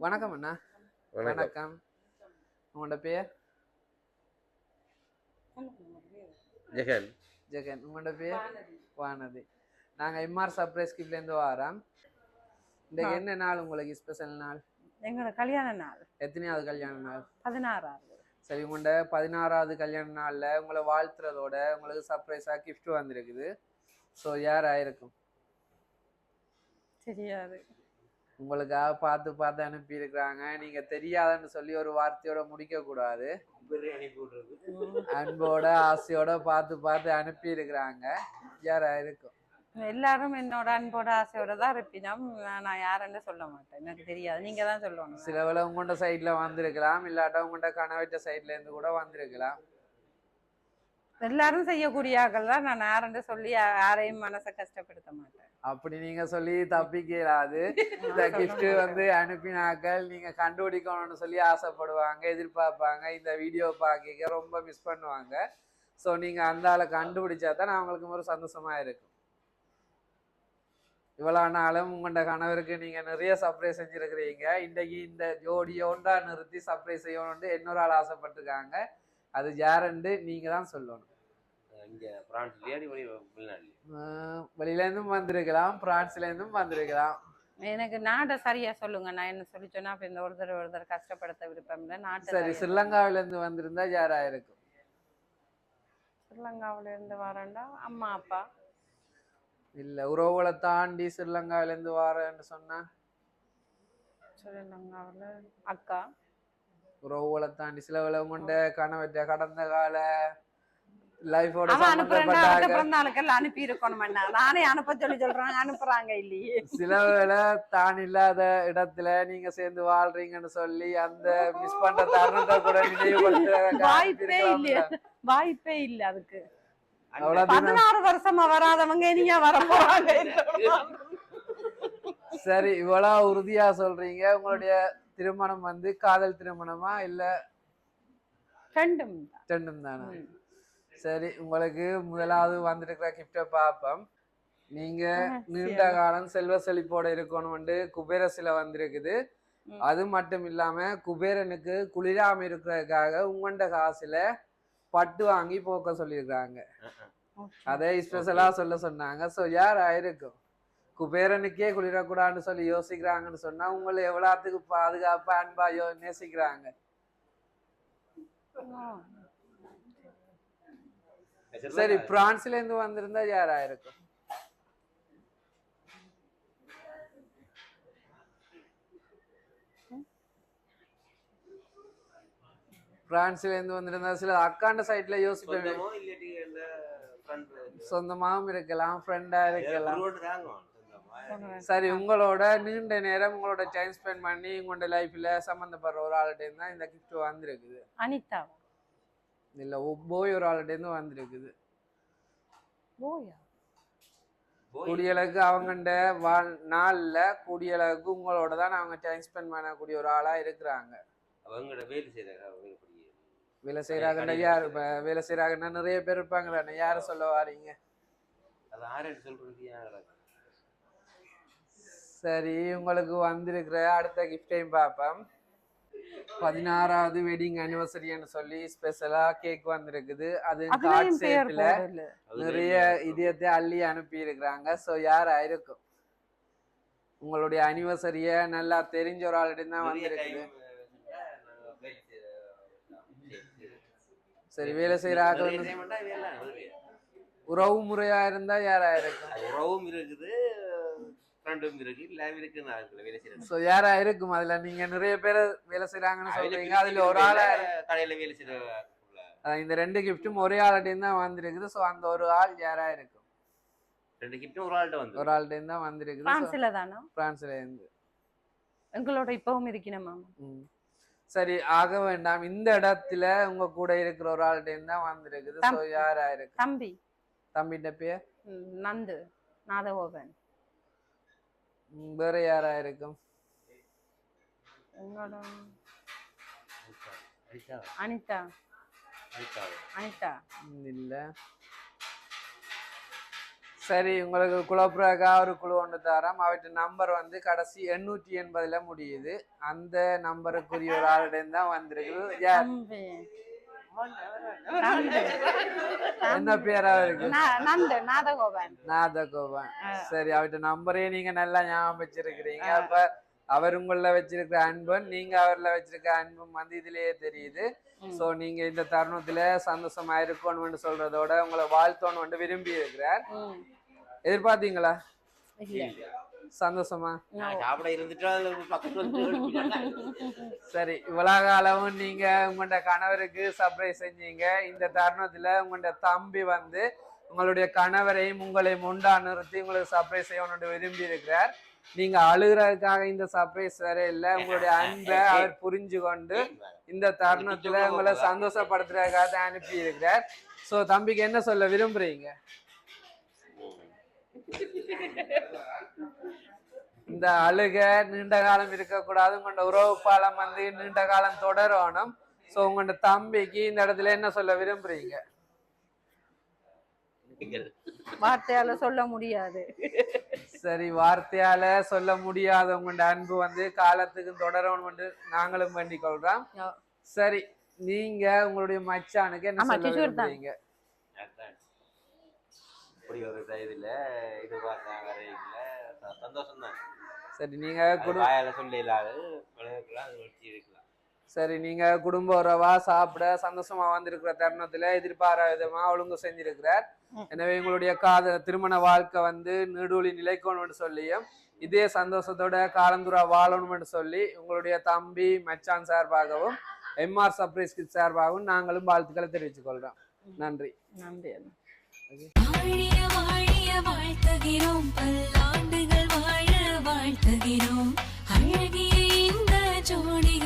வணக்கம் அண்ணா. வணக்கம். உங்களோட பேர் ஜெகன். ஜெகன். உங்களோட பேர் வானதி. நாங்கள் எம்ஆர் சர்ப்ரைஸ் கிப்லேருந்து வரோம். இன்றைக்கு என்ன நாள் உங்களுக்கு ஸ்பெஷல் நாள்? எங்களோட கல்யாண நாள். எத்தனையாவது கல்யாண நாள்? பதினாறாவது. சரி உங்களோட பதினாறாவது கல்யாண நாளில் உங்களை வாழ்த்துறதோட உங்களுக்கு சர்ப்ரைஸாக gift வந்திருக்குது. ஸோ யார் ஆயிருக்கும்? தெரியாது. உங்களுக்காக பார்த்து பார்த்து அனுப்பியிருக்கிறாங்க. நீங்கள் தெரியாதுன்னு சொல்லி ஒரு வார்த்தையோட அனுப்பி விடுறது அன்போட ஆசையோட பார்த்து பார்த்து அனுப்பியிருக்கிறாங்க. யார் ஆயிருக்கும் எல்லாரும் என்னோட அன்போட ஆசையோட தான் இருப்பினோம். நான் யாருன்னு சொல்ல மாட்டேன். எனக்கு தெரியாது. நீங்க தான் சொல்லணும் சில வேளை உங்கள்கிட்ட சைடில் வந்திருக்கலாம். இல்லாட்டா உங்கள்கிட்ட கணவற்ற சைட்ல இருந்து கூட வந்திருக்கலாம். எல்லாரும் செய்யக்கூடிய ஆக்கள் தான் நான் யாருன்னு சொல்லி யாரையும் மனசை கஷ்டப்படுத்த மாட்டேன். அப்படி நீங்க சொல்லி தப்பிக்கலாது. இந்த gift வந்து அனுப்பினாக்கள் நீங்க கண்டுபிடிக்கணும்னு சொல்லி ஆசைப்படுவாங்க எதிர்பார்ப்பாங்க இந்த வீடியோ பார்க்க ரொம்ப மிஸ் பண்ணுவாங்க. ஸோ நீங்க அந்த ஆளை கண்டுபிடிச்சா தான் அவங்களுக்கு ஒரு சந்தோஷமா இருக்கும். இவ்வளோ நாளும் உங்களோட கணவருக்கு நீங்க நிறைய சர்ப்ரைஸ் செஞ்சிருக்கிறீங்க. இன்றைக்கு இந்த ஜோடியை ஒன்றா நிறுத்தி சர்ப்ரைஸ் செய்யணும்னு இன்னொரு ஆள் ஆசைப்பட்டிருக்காங்க. அது யாருன்னு நீங்க தான் சொல்லணும். இங்க பிரான்ஸ்லயே அடி வெளி வெளிநாட்டுலயே வெளியிலேருந்தும் வந்திருக்கலாம் பிரான்ஸ்லேருந்தும் வந்திருக்கலாம். எனக்கு நாட்டை சரியா சொல்லுங்க. நான் என்ன சொல்லி சொன்னா அப்ப இந்த ஒருத்தர் ஒருத்தர் கஷ்டப்படுத்த விருப்பம் இல்லை. நாட்டை சரி ஸ்ரீலங்காவில இருந்து வந்திருந்தா யாரா இருக்கும் ஸ்ரீலங்காவில இருந்து வரேன்டா. அம்மா அப்பா? இல்ல உறவுகளை தாண்டி ஸ்ரீலங்காவில இருந்து வாரேன்னு சொன்னா? ஸ்ரீலங்காவில அக்கா? உறவுகளை தாண்டி சில வேலை கொண்ட கணவற்ற கடந்த கால லைஃபோட அவன் அனுப்புறேன்னா பிறந்த நாளுக்கெல்லாம் அனுப்பி இருக்கணும் நானே அனுப்ப சொல்லி சொல்றாங்க அனுப்புறாங்க இல்லையே. சில வேளை தான் இல்லாத இடத்துல நீங்க சேர்ந்து வாழ்றீங்கன்னு சொல்லி அந்த மிஸ் பண்ற தருணத்தை கூட வாய்ப்பே இல்லையே. நினைவுபடுத்த வாய்ப்பே இல்ல அதுக்கு. பதினாறு வருஷமா வராதவங்க இனியா வர போறாங்க சரி இவ்வளவு உறுதியா சொல்றீங்க. உங்களுடைய திருமணம் வந்து காதல் திருமணமா இல்ல ரெண்டும். ரெண்டும் தானா. சரி உங்களுக்கு முதலாவது வந்திருக்கிற கிஃப்டை பார்ப்போம். நீங்க நீண்ட காலம் செல்வ செழிப்போட இருக்கணும்னு குபேர சிலை வந்திருக்குது. அது மட்டும் இல்லாம குபேரனுக்கு குளிராம இருக்கிறதுக்காக உங்கண்ட காசுல பட்டு வாங்கி போக்க சொல்லியிருக்காங்க அதை ஸ்பெஷலா சொல்ல சொன்னாங்க. ஸோ யார் ஆயிருக்கும் குபேரனுக்கே குளிரக்கூடாதுன்னு சொல்லி யோசிக்கிறாங்கன்னு சொன்னா உங்களை எவ்வளவுத்துக்கு பாதுகாப்பா அன்பா யோ நேசிக்கிறாங்க. சரி பிரான்ஸ்ல இருந்து வந்திருந்தா யார் ஆயிருக்கும் பிரான்ஸ்ல இருந்து வந்திருந்தா சில அக்காண்ட சைட்ல யோசிப்பேன். சொந்தமாவும் இருக்கலாம் ஃப்ரெண்டா இருக்கலாம். சரி உங்களோட நீண்ட நேரம் உங்களோட டைம் ஸ்பெண்ட் பண்ணி உங்களோட லைஃப்ல சம்மந்தப்படுற ஒரு ஆள்கிட்ட தான் இந்த கிஃப்ட் வந்திருக்குது. அனிதா. இல்ல போய் ஒரு ஆள்கிட்ட இருந்து வந்திருக்குது. போய்? குடியளவுக்கு அவங்கண்ட வாழ் நாள்ல குடியளவுக்கு உங்களோட தான் அவங்க டைம் ஸ்பெண்ட் பண்ணக்கூடிய ஒரு ஆளா இருக்கிறாங்க. அவங்களோட வேலை படிக்க வேலை செய்யறாங்கன்னா யாரு வேலை செய்யறாங்கன்னா நிறைய பேர் இருப்பாங்க தானே யார சொல்ல வாரீங்க? அது ஆரேட்டு சொல்றது ஏன் சரி உங்களுக்கு வந்திருக்கிற அடுத்த கிஃப்டையும் பார்ப்போம். பதினாறாவது வெட்டிங் அனிவர்சரின்னு சொல்லி ஸ்பெஷலா கேக் வந்திருக்குது. அது கார்ட் ஷேப்ல நிறைய இதயத்தை அள்ளி அனுப்பி இருக்கிறாங்க ஸோ யார் ஆயிருக்கும் உங்களுடைய அனிவர்சரிய நல்லா தெரிஞ்ச ஒரு ஆள்கிட்ட தான் வந்திருக்குது. சரி வேலை செய்யற உறவு முறையா இருந்தா யார் உறவும் இருக்குது. ஃப்ரெண்டும் இருக்கு. எல்லாம் இருக்கு வேலை செய்யறேன் ஸோ யாரா இருக்கும்? அதுல நீங்க நிறைய பேர் வேலை செய்யறாங்கன்னு சொல்றீங்க. அதுல ஒரு ஆளா கடையில வேலை செய்யற இந்த ரெண்டு கிஃப்ட்டும் ஒரே ஆள்கிட்ட தான் வந்திருக்குது. ஸோ அந்த ஒரு ஆள் யாரா இருக்கும்? ரெண்டு கிஃப்டும் ஒரு ஆள்கிட்ட வந்து ஒரு ஆள்கிட்ட தான் வந்திருக்குது. பிரான்ஸ்ல தானா? பிரான்ஸ்ல இருந்து. எங்களோட இப்பவும் இருக்கணுமா ம். சரி ஆக வேண்டாம். இந்த இடத்துல உங்க கூட இருக்கிற ஒரு ஆள்கிட்ட தான் வந்திருக்குது. ஸோ யாரா இருக்கு? தம்பி. தம்பிட்ட பேர்? நந்து. நாதகோபன். வேற யாரா இருக்கும்? அனிதா. அனிதா. இல்ல. சரி உங்களுக்கு குழப்புறக்கா ஒரு குழு ஒன்று தரோம். அவற்ற நம்பர் வந்து கடைசி எண்ணூற்றி எண்பதுல முடியுது. அந்த நம்பருக்குரிய ஒரு ஆளிடம் தான் வந்திருக்குது. என்ன பேரா நண்டு நாதகோபன். நாதகோபன். சரி அவர்கிட்ட நம்பரே நீங்க நல்லா ஞாபகம் வச்சிருக்கிறீங்க அப்ப அவர் உங்கள வச்சிருக்கிற அன்பும் நீங்க அவர்ல வச்சிருக்க அன்பும் வந்து இதுலயே தெரியுது. சோ நீங்க இந்த தருணத்துல சந்தோஷமா இருக்கணும்னு சொல்றதோட உங்களை வாழ்த்தோன்னு விரும்பி இருக்கிறார். எதிர்பார்த்தீங்களா? சந்தோஷமா? சாப்பிட இருந்துட்டா. சரி இவ்வளவு காலமும் நீங்க உங்களோட கணவருக்கு சர்ப்ரைஸ் செஞ்சீங்க. இந்த தருணத்துல உங்களோட தம்பி வந்து உங்களுடைய கணவரையும் உங்களையும் முண்டா நிறுத்தி உங்களுக்கு சர்ப்ரைஸ் செய்யணும்னு விரும்பி இருக்கிறார். நீங்க அழுகிறதுக்காக இந்த சர்ப்ரைஸ் வேற இல்ல. உங்களுடைய அன்பை அவர் புரிஞ்சு கொண்டு இந்த தருணத்துல உங்களை சந்தோஷப்படுத்துறதுக்காக தான் அனுப்பி இருக்கிறார். சோ தம்பிக்கு என்ன சொல்ல விரும்புறீங்க? இந்த அழுக நீண்ட காலம் இருக்கக்கூடாது. உங்களோட உறவு பாலம் வந்து நீண்ட காலம் தொடரணும். சோ உங்களோட தம்பிக்கு இந்த இடத்துல என்ன சொல்ல விரும்புறீங்க? வார்த்தையால சொல்ல முடியாது. சரி வார்த்தையால சொல்ல முடியாத உங்களோட அன்பு வந்து காலத்துக்கு தொடரணும் என்று நாங்களும் வேண்டிக் கொள்றோம். சரி நீங்க உங்களுடைய மச்சானுக்கு என்ன சொல்ல. விரும்புறீங்க. இப்படி ஒரு இதுல எதிர்பார்த்தாங்க வரையில சந்தோஷம் தான் சரி நீங்க அது குடு வாயால சொல்ல இல்லாத பழகலாம் அது வச்சு இருக்கலாம் சரி நீங்க குடும்ப உறவா சாப்பிட சந்தோஷமா வந்திருக்கிற தருணத்துல எதிர்பாராத விதமா ஒழுங்கு செஞ்சிருக்கிறார். எனவே உங்களுடைய காத திருமண வாழ்க்கை வந்து நீடூழி நிலைக்கணும்னு சொல்லியும் இதே சந்தோஷத்தோட காலந்துரா வாழணும்னு சொல்லி உங்களுடைய தம்பி மச்சான் சார்பாகவும் எம்ஆர் சர்ப்ரைஸ் கிட் சார்பாகவும் நாங்களும் வாழ்த்துக்களை தெரிவித்துக் கொள்றோம். நன்றி. நன்றி வாழ்த்துகிறோம் வாழ்த்துகிறோம். அழகிய இந்த ஜோடி